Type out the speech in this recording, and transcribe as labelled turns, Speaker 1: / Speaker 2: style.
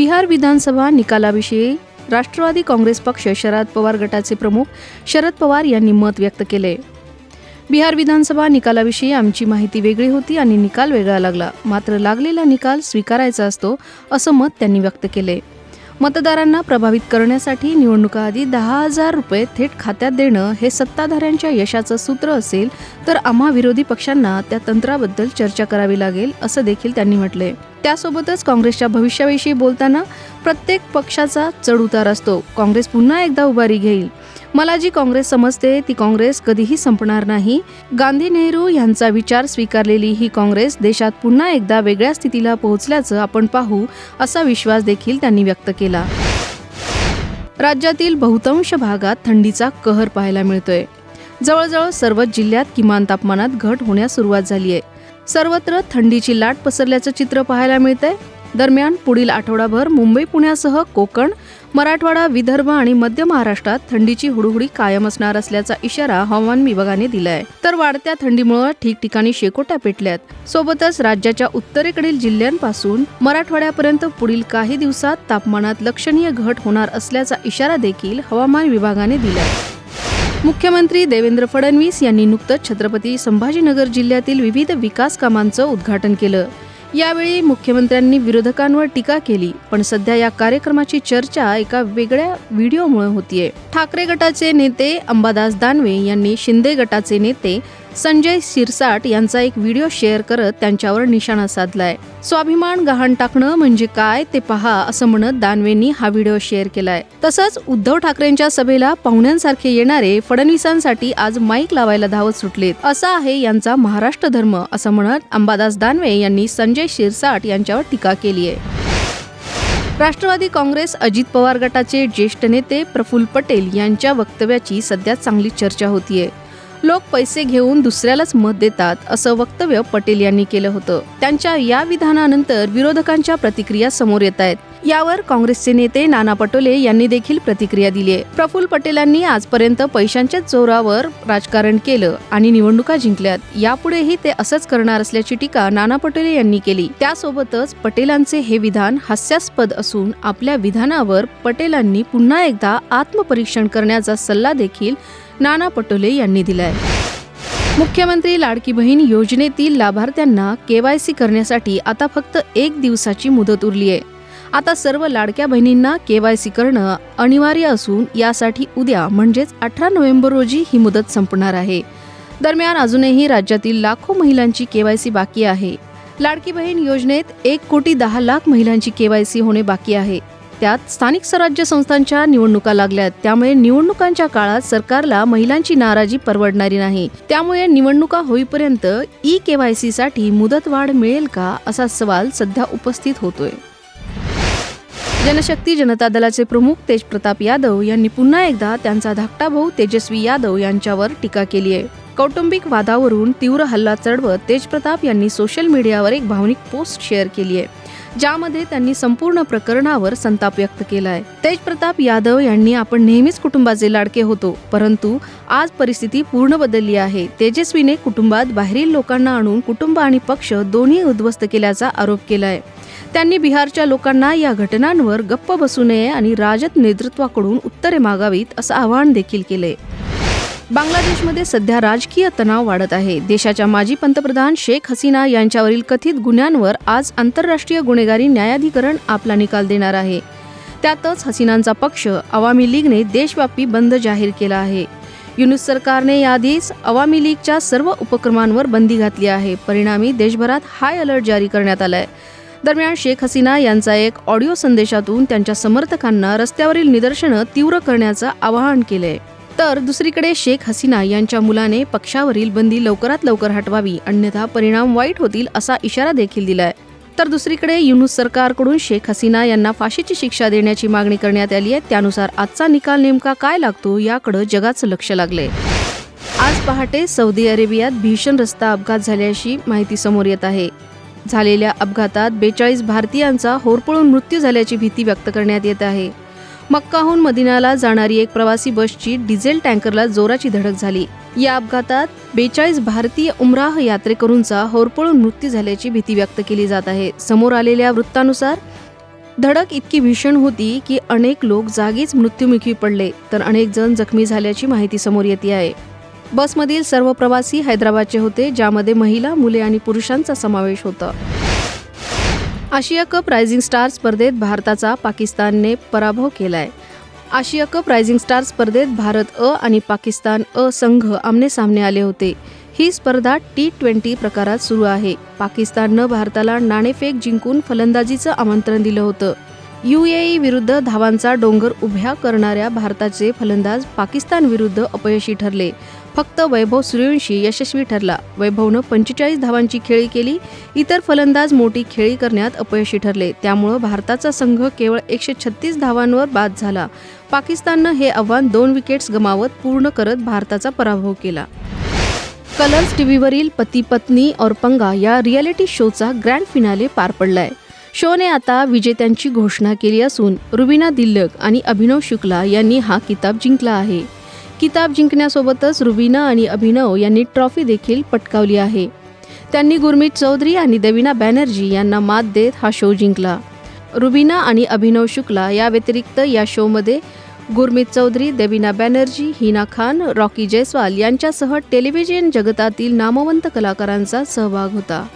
Speaker 1: बिहार विधानसभा निकालाविषयी राष्ट्रवादी काँग्रेस पक्ष शरद पवार गटाचे प्रमुख शरद पवार यांनी मत व्यक्त केले. बिहार विधानसभा निकालाविषयी आमची माहिती वेगळी होती आणि निकाल वेगळा लागला. मात्र लागलेला निकाल स्वीकारायचा असतो असं मत त्यांनी व्यक्त केले. मतदारांना प्रभावित करण्यासाठी निवडणुकाआधी दहा हजार रुपये थेट खात्यात देणं हे सत्ताधाऱ्यांच्या यशाचं सूत्र असेल तर आम्हा विरोधी पक्षांना त्या तंत्राबद्दल चर्चा करावी लागेल असं देखील त्यांनी म्हटलंय. त्यासोबतच काँग्रेसच्या भविष्याविषयी बोलताना प्रत्येक पक्षाचा चढउतार असतो. काँग्रेस पुन्हा एकदा उभारी घेईल. मला जी काँग्रेस समजते ती काँग्रेस कधीही संपणार नाही. गांधी नेहरू यांचा विचार स्वीकारलेली ही काँग्रेस देशात पुन्हा एकदा वेगळ्या स्थितीला पोहोचल्याचं आपण पाहू असा विश्वास देखील त्यांनी व्यक्त केला. राज्यातील बहुतांश भागात थंडीचा कहर पाहायला मिळतोय. जवळजवळ सर्वच जिल्ह्यात किमान तापमानात घट होण्यास सुरुवात झाली आहे सर्वत्र थंडीची लाट पसरल्याचं चित्र पाहायला मिळतंय. दरम्यान पुढील आठवडाभर मुंबई पुण्यासह कोकण मराठवाडा विदर्भ आणि मध्य महाराष्ट्रात थंडीची हुडहुडी कायम असणार असल्याचा इशारा हवामान विभागाने दिलाय. तर वाढत्या थंडीमुळे ठिकठिकाणी शेकोट्या पेटल्यात. सोबतच राज्याच्या उत्तरेकडील जिल्ह्यांपासून मराठवाड्यापर्यंत पुढील काही दिवसात तापमानात लक्षणीय घट होणार असल्याचा इशारा देखील हवामान विभागाने दिलाय. मुख्यमंत्री देवेंद्र फडणवीस यांनी नुकतंच छत्रपती संभाजीनगर जिल्ह्यातील विविध विकास कामांचं उद्घाटन केलं. यावेळी मुख्यमंत्र्यांनी विरोधकांवर टीका केली पण सध्या या कार्यक्रमाची चर्चा एका वेगळ्या व्हिडिओमुळे होतीये. ठाकरे गटाचे नेते अंबादास दानवे यांनी शिंदे गटाचे नेते संजय शिरसाट यांचा एक व्हिडिओ शेअर करत त्यांच्यावर निशाणा साधलाय. स्वाभिमान गहाण टाकणं म्हणजे काय ते पहा असं म्हणत दानवेंनी हा व्हिडिओ शेअर केलाय. तसंच उद्धव ठाकरेंच्या सभेला पाहुण्यांसारखे येणारे फडणवीसांसाठी आज माईक लावायला धावत सुटलेत. असा आहे यांचा महाराष्ट्र धर्म असं म्हणत अंबादास दानवे यांनी संजय शिरसाट यांच्यावर टीका केली आहे. राष्ट्रवादी काँग्रेस अजित पवार गटाचे ज्येष्ठ नेते प्रफुल्ल पटेल यांच्या वक्तव्याची सध्या चांगली चर्चा होतीये. लोक पैसे घेऊन दुसऱ्यालाच मत देतात असं वक्तव्य पटेल यांनी केलं होतं. त्यांच्या या विधानानंतर विरोधकांच्या प्रतिक्रिया समोर येत आहेत. यावर काँग्रेसचे नेते नाना पटोले यांनी देखील प्रतिक्रिया दिली आहे. प्रफुल्ल पटेलांनी आजपर्यंत पैशांच्याच जोरावर राजकारण केलं आणि निवडणुका जिंकल्यात. यापुढेही ते असंच करणार असल्याची टीका नाना पटोले यांनी केली. त्यासोबतच पटेलांचे हे विधान हास्यास्पद असून आपल्या विधानावर पटेलांनी पुन्हा एकदा आत्मपरीक्षण करण्याचा सल्ला देखील नाना पटोले यांनी दिलाय. मुख्यमंत्री लाडकी बहीण योजनेतील लाभार्थ्यांना केवायसी करण्यासाठी आता फक्त एक दिवसाची मुदत उरली आहे आता सर्व लाडक्या बहिणींना केवायसी करणं अनिवार्य असून यासाठी उद्या म्हणजेच अठरा नोव्हेंबर रोजी ही मुदत संपणार आहे. दरम्यान अजूनही राज्यातील लाखो महिलांची केवायसी बाकी आहे. लाडकी बहीण योजनेत एक कोटी दहा लाख महिलांची केवायसी होणे बाकी आहे. त्यात स्थानिक स्वराज्य संस्थांच्या निवडणुका लागल्यात त्यामुळे निवडणुकांच्या काळात सरकारला महिलांची नाराजी परवडणारी नाही. त्यामुळे निवडणुका होईपर्यंत ई केवायसी साठी मुदतवाढ मिळेल का असा सवाल सध्या उपस्थित होतोय. जनशक्ती जनता दलाचे प्रमुख तेजप्रताप यादव यांनी पुन्हा एकदा त्यांचा धाकटा भाऊ तेजस्वी यादव यांच्यावर टीका केली आहे. कौटुंबिक वादावरून तीव्र हल्ला चढवत तेजप्रताप यांनी सोशल मीडियावर एक भावनिक पोस्ट शेअर केली आहे. ज्यामध्ये त्यांनी संपूर्ण प्रकरणावर संताप व्यक्त केलाय. तेजप्रताप यादव यांनी आपण नेहमीच कुटुंबाचे लाडके होतो परंतु आज परिस्थिती पूर्ण बदलली आहे. तेजस्वीने कुटुंबात बाहेरील लोकांना आणून कुटुंब आणि पक्ष दोन्ही उद्ध्वस्त केल्याचा आरोप केलाय. त्यांनी बिहारच्या लोकांना या घटनांवर गप्प बसू नये आणि राजद नेतृत्वाकडून उत्तरे मागावीत असं आवाहन देखील केलंय. बांगलादेशमध्ये सध्या राजकीय तणाव वाढत आहे. देशाच्या माजी पंतप्रधान शेख हसीना यांच्यावरील कथित गुन्ह्यांवर आज आंतरराष्ट्रीय गुन्हेगारी न्यायाधिकरण आपला निकाल देणार आहे. त्यातच हसीनांचा पक्ष आवामी लीगने देशव्यापी बंद जाहीर केला आहे. युनुस सरकारने याआधीच अवामी लीगच्या सर्व उपक्रमांवर बंदी घातली आहे. परिणामी देशभरात हाय अलर्ट जारी करण्यात आलाय. दरम्यान शेख हसीना यांचा एक ऑडिओ संदेशातून त्यांच्या समर्थकांना रस्त्यावरील निदर्शनं तीव्र करण्याचं आवाहन केलंय. तर दुसरीकडे शेख हसीना यांच्या मुलाने पक्षावरील बंदी लवकरात लवकर हटवावी अन्यथा परिणाम वाईट होतील असा इशारा देखील दिलाय. तर दुसरीकडे युनुस सरकारकडून शेख हसीना यांना फाशीची शिक्षा देण्याची मागणी करण्यात आली आहे. त्यानुसार आजचा निकाल नेमका काय लागतो याकडे जगाचं लक्ष लागले आज पहाटे सौदी अरेबियात भीषण रस्ता अपघात झाल्याची माहिती समोर येत आहे. झालेल्या अपघातात बेचाळीस भारतीयांचा होरपळून मृत्यू झाल्याची भीती व्यक्त करण्यात येत आहे. मक्काहून मदिनाला जाणारी एक प्रवासी बसची डिझेल टँकरला जोराची धडक झाली. या अपघातात बेचाळीस भारतीय उमराह यात्रेकरूंचा होरपळून मृत्यू झाल्याची भीती व्यक्त केली जात आहे. समोर आलेल्या वृत्तानुसार धडक इतकी भीषण होती की अनेक लोक जागीच मृत्युमुखी पडले तर अनेक जण जखमी झाल्याची माहिती समोर येते आहे. बसमधील सर्व प्रवासी हैदराबादचे होते ज्यामध्ये महिला मुले आणि पुरुषांचा समावेश होता. आशिया कप रायझिंग स्टार स्पर्धेत भारताचा पाकिस्तानने पराभव केलाय. आशिया कप रायझिंग स्टार स्पर्धेत भारत अ आणि पाकिस्तान अ संघ आमने सामने आले होते. ही स्पर्धा टी ट्वेंटी प्रकारात सुरू आहे. पाकिस्ताननं भारताला नाणेफेक जिंकून फलंदाजीचं आमंत्रण दिलं होतं. युएई विरुद्ध धावांचा डोंगर उभ्या करणाऱ्या भारताचे फलंदाज पाकिस्तान विरुद्ध अपयशी ठरले. फक्त वैभव सूर्यवंशी यशस्वी ठरला. वैभवनं पंचेचाळीस धावांची खेळी केली. इतर फलंदाज मोठी खेळी करण्यात अपयशी ठरले. त्यामुळं भारताचा संघ केवळ एकशे छत्तीस धावांवर बाद झाला. पाकिस्ताननं हे आव्हान दोन विकेट्स गमावत पूर्ण करत भारताचा पराभव केला. कलर्स टीव्हीवरील पती पत्नी और पंगा या रियालिटी शोचा ग्रँड फिनाले पार पडलाय. शोने आता विजेत्यांची घोषणा केली असून रुबिना दिल्लक आणि अभिनव शुक्ला यांनी हा किताब जिंकला आहे. किताब जिंकण्यासोबतच रुबिना आणि अभिनव यांनी ट्रॉफी देखील पटकावली आहे. त्यांनी गुरमीत चौधरी आणि देविना बॅनर्जी यांना मात देत हा शो जिंकला. रुबिना आणि अभिनव शुक्ला या व्यतिरिक्त या शोमध्ये गुरमीत चौधरी देविना बॅनर्जी हिना खान रॉकी जयस्वाल यांच्यासह टेलिव्हिजन जगतातील नामवंत कलाकारांचा सहभाग होता.